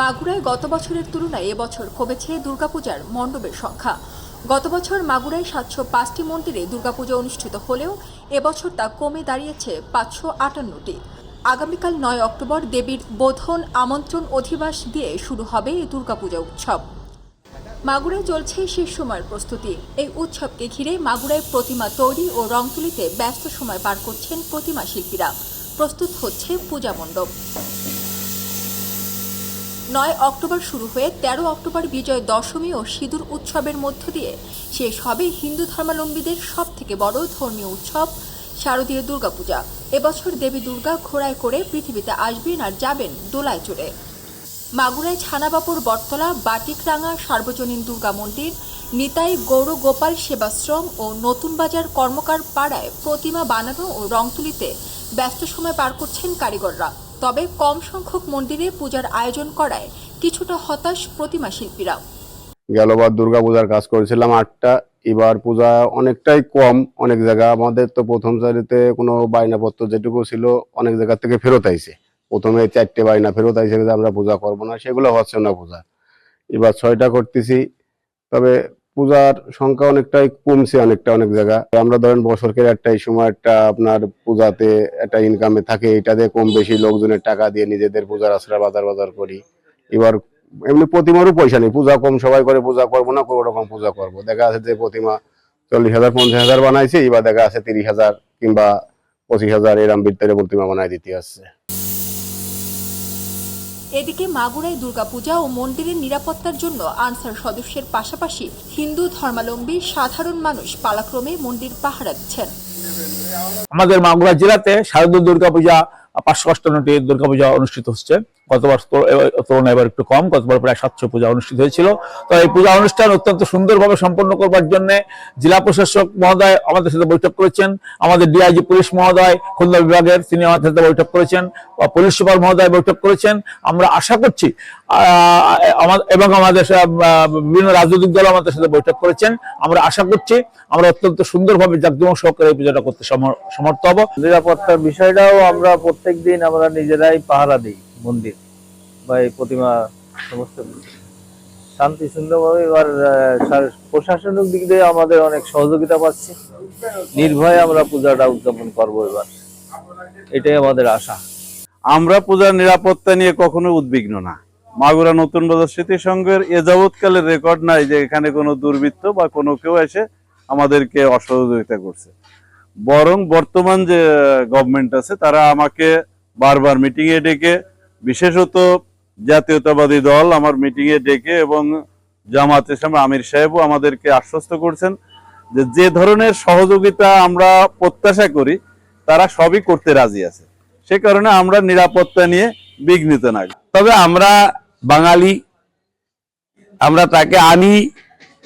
মাগুরায় গত বছরের তুলনায় এবছর কমেছে দুর্গাপূজার মণ্ডপের সংখ্যা। গত বছর মাগুরায় সাতশো পাঁচটি মন্দিরে দুর্গাপূজা অনুষ্ঠিত হলেও এবছর তা কমে দাঁড়িয়েছে পাঁচশো আটান্নটি। আগামীকাল নয় অক্টোবর দেবীর বোধন আমন্ত্রণ অধিবাস দিয়ে শুরু হবে এই দুর্গাপূজা উৎসব। মাগুরায় চলছে শেষ সময়ের প্রস্তুতি। এই উৎসবকে ঘিরে মাগুরায় প্রতিমা তৈরি ও রং তুলিতে ব্যস্ত সময় পার করছেন প্রতিমা শিল্পীরা। প্রস্তুত হচ্ছে পূজা মণ্ডপ। নয় অক্টোবর শুরু হয়ে তেরো অক্টোবর বিজয় দশমী ও সিঁদুর উৎসবের মধ্য দিয়ে শেষ হবে হিন্দু ধর্মাবলম্বীদের সব থেকে বড় ধর্মীয় উৎসব, শারদীয় দুর্গাপূজা। এবছর দেবী দুর্গা ঘোড়ায় করে পৃথিবীতে আসবেন আর যাবেন দোলায় চড়ে। মাগুরায় ছানাবাপুর, বটতলা, বাটিকরাঙা, সার্বজনীন দুর্গা মন্দির, নিতাই গৌর গোপাল সেবাশ্রম ও নতুন বাজার কর্মকার পাড়ায় প্রতিমা বানানো ও রং তুলিতে ব্যস্ত সময় পার করছেন কারিগররা। তবে কম সংখ্যক মন্দিরে পূজার আয়োজন করায় কিছুটা হতাশ প্রতিমা শিল্পীরা। গেলবার দুর্গা পূজার কাজ করেছিলাম আটটা, এবার পূজা অনেকটাই কম, অনেক জায়গা আমাদের তো প্রথম সারিতে কোনো বায়নাপত্র যেটুকু ছিল অনেক জায়গা থেকে ফেরত আইছে। প্রথমে চারটে বায়না ফেরত আইছে আমরা পূজা করব না, সেগুলো হচ্ছে না পূজা। এবার ছয়টা করতেছি, তবে পূজার সংখ্যা অনেকটাই কমছে অনেকটা অনেক জায়গা। আমরা ধরেন বছরকের একটা এই সময় একটা আপনার পূজাতে একটা ইনকামে থাকে এটাতে কম বেশি লোকজনের টাকা দিয়ে নিজেদের পূজার আশ্রয় বাজার বাজার করি। এবার এমনি প্রতিমারও পয়সা নেই, পূজা কম, সবাই করে পূজা করব না, কোনো রকম পূজা করব। দেখা আছে যে প্রতিমা চল্লিশ হাজার, পঞ্চাশ হাজার বানাইছে, এবার দেখা আছে তিরিশ হাজার কিংবা পঁচিশ হাজার, এরম ভিতরে প্রতিমা বানাই দিতে আসছে। এদিকে মাগুরায় দুর্গাপূজা ও মন্দিরের নিরাপত্তার জন্য আনসার সদস্যের পাশাপাশি হিন্দু ধর্মাবলম্বী সাধারণ মানুষ পালাক্রমে মন্দির পাহারা দিচ্ছেন। আমাদের মাগুরা জেলাতে শারদীয় দুর্গাপূজা, পাঁচশো অষ্টান্নটি দুর্গাপূজা অনুষ্ঠিত হচ্ছে। গতবার তুলনায় এবার একটু কম, গতবার প্রায় সাতশো পূজা অনুষ্ঠিত হয়েছিল। তো এই পূজা অনুষ্ঠান অত্যন্ত সুন্দরভাবে সম্পন্ন করবার জন্য জেলা প্রশাসক মহোদয় আমাদের সাথে বৈঠক করেছেন। আমাদের ডিআইজি পুলিশ মহোদয়, খুলনা বিভাগের তিনি আমাদের সাথে বৈঠক করেছেন পুলিশ সুপার মহোদয় বৈঠক করেছেন। আমরা আশা করছি এবং আমাদের বিভিন্ন রাজনৈতিক দল আমাদের সাথে বৈঠক করেছেন। আমরা আশা করছি, আমরা অত্যন্ত সুন্দরভাবে জাকজমক সহকারে এই পূজাটা করতে সমর্থ হব। নিরাপত্তার বিষয়টাও আমরা প্রত্যেক দিন আমরা নিজেরাই পাহারা দিই। মন্দির বা এই প্রতিমা সমস্ত। শান্তি সুন্দরভাবে এবার প্রশাসনিক দিক দিয়ে আমাদের অনেক সহযোগিতা পাচ্ছি। নির্ভয়ে আমরা পূজাটা উদযাপন করব এবার। এটাই আমাদের আশা। আমরা পূজার নিরাপত্তা নিয়ে কখনো উদ্বিগ্ন না। মাগুরা নতুন বাজার স্মৃতি সংঘের এ যাবৎকালের রেকর্ড নাই যে এখানে কোনো দুর্বৃত্ত বা কোনো কেউ এসে আমাদেরকে অসহযোগিতা করছে। বরং বর্তমান যে গভর্নমেন্ট আছে, তারা আমাকে বারবার মিটিংয়ে ডেকে বিশেষত জাতীয়তাবাদী দল আমার মিটিং এ ডেকে এবং জামাত ইসলাম, আমির সাহেবও আমাদেরকে আশ্বস্ত করছেন যে যে ধরনের সহযোগিতা আমরা প্রত্যাশা করি, তারা সবই করতে রাজি আছে। সে কারণে আমরা নিরাপত্তা নিয়ে বিঘ্নিত না। তবে আমরা বাঙালি, আমরা তাকে আনি,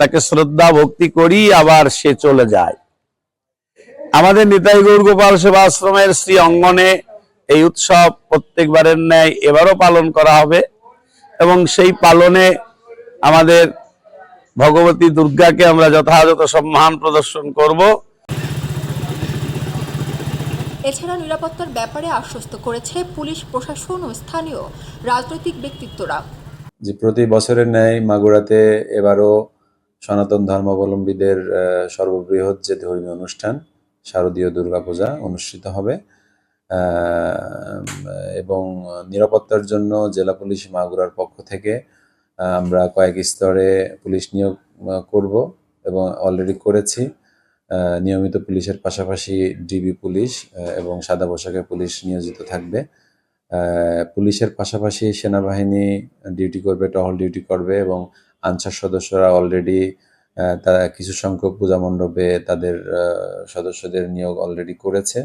তাকে শ্রদ্ধা ভক্তি করি, আবার সে চলে যায়। আমাদের নিতাই গৌর গোপাল সেবা আশ্রমের শ্রী অঙ্গনে এই উৎসব প্রত্যেকবারের ন্যায় এবারও পালন করা হবে এবং সেই পালনে আমাদের ভগবতী দুর্গাকে আমরা যথাযথ সম্মান প্রদর্শন করব। এছাড়া নিরাপত্তার ব্যাপারে আশ্বস্ত করেছে পুলিশ প্রশাসন ও স্থানীয় রাজনৈতিক ব্যক্তিত্বরা। যে প্রতি বছরের ন্যায় মাগুরাতে এবারও সনাতন ধর্মাবলম্বীদের সর্ববৃহৎ যে ধর্মীয় অনুষ্ঠান শারদীয় দুর্গাপূজা অনুষ্ঠিত হবে। এবং নিরাপত্তার জন্য জেলা পুলিশ মাগুরার পক্ষ থেকে আমরা কয়েক স্তরে পুলিশ নিয়োগ করব এবং অলরেডি করেছি। নিয়মিত পুলিশের পাশাপাশি ডিবি পুলিশ এবং সাদা পোশাকে পুলিশ নিয়োজিত থাকবে। পুলিশের পাশাপাশি সেনাবাহিনী ডিউটি করবে, টহল ডিউটি করবে এবং আনসার সদস্যরা অলরেডি তারা কিছু সংখ্যক পূজা মণ্ডপে তাদের সদস্যদের নিয়োগ অলরেডি করেছে।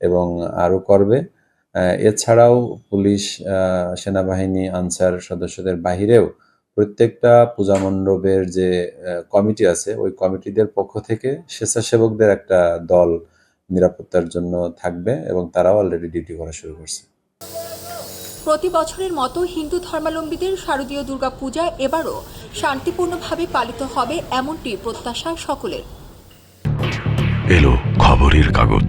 এবং আরও করবে। এছাড়াও পুলিশ সেনাবাহিনী আনসার সদস্যদের বাহিরেও প্রত্যেকটা পূজা মণ্ডপের যে কমিটি আছে ওই কমিটিদের পক্ষ থেকে স্বেচ্ছাসেবকদের একটা দল নিরাপত্তার জন্য থাকবে এবং তারাও অলরেডি ডিউটি করা শুরু করছে। প্রতি বছরের মতো হিন্দু ধর্মাবলম্বীদের শারদীয় দুর্গা পূজা এবারও শান্তিপূর্ণভাবে পালিত হবে এমনটি প্রত্যাশা সকলের। এলো খবরের কাগজ।